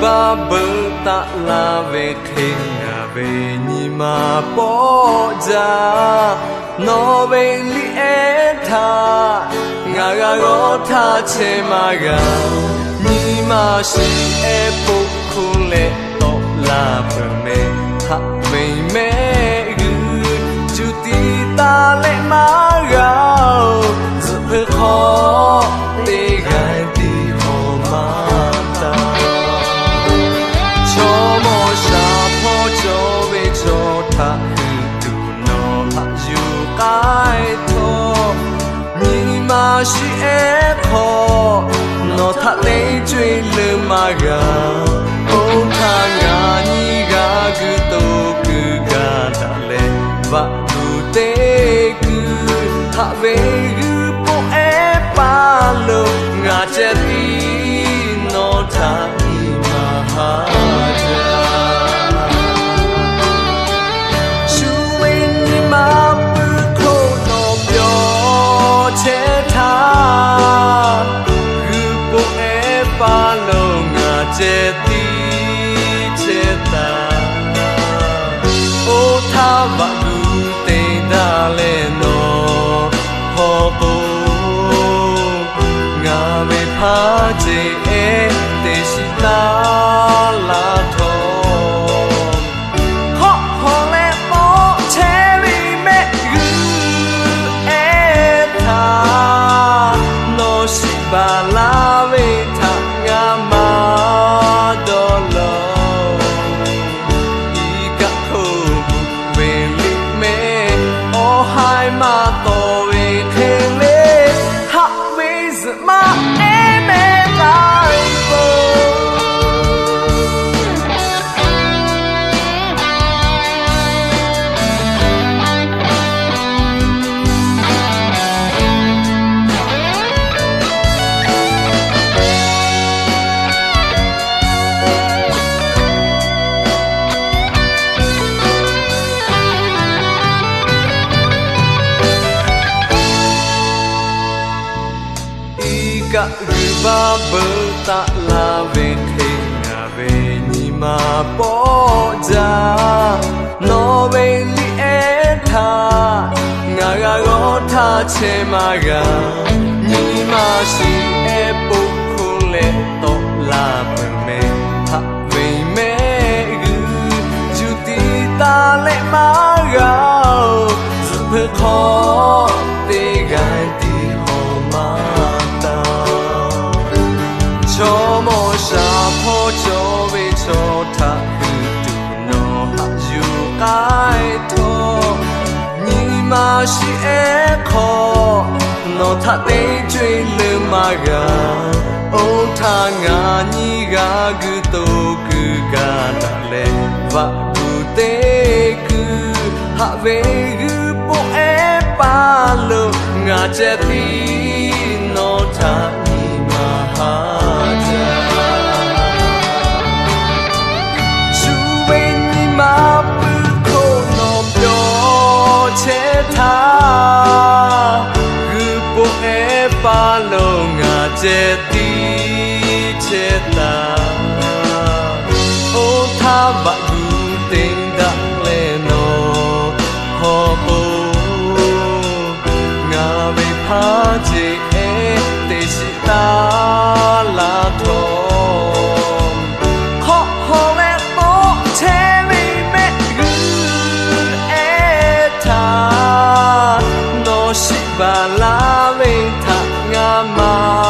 ba bơ ta la về khen ngà về nhì mà bỏ ra nó về li e tha ngà gà gõ tha che mà gà nhì mà si e bu khu le to la bơ me tha ရှိအခေါ်နောထလေးကျွေလမကဘုံထာငါညီကကုတုကုကတာလေဝတုတေကုထဝေကုပိုအပါလုံးငါချက် ထားပါကူတိန်ဒါလဲနော်ဟောကိုငါပဲဖားချေ ကရဘာဘတာလာဝေခေငါဝေညီမပေါ်ကြနော်ဝေလီအဲထာငါကရောထားချေမကညီမရှိအဲပုခုလေတော့လာပမေဟာဝေမဲကူဂျူတီတာလေမာကစပခေါ် မရှိအခေါ်နောထသေးကျွေလမကအိုထာငါညီကကုတုကုကတာလေဝကုတေကုဟာဝေကုပိုအပါလုံးငါချက်တီ ချေထားရူပိုအပါလုံးငါကျက်တီချေတာအိုထားပါကူတင်ဒါလဲနော်ဟောပိုငါပဲဖားချေအဲတေ và lá về thẳng ngã mà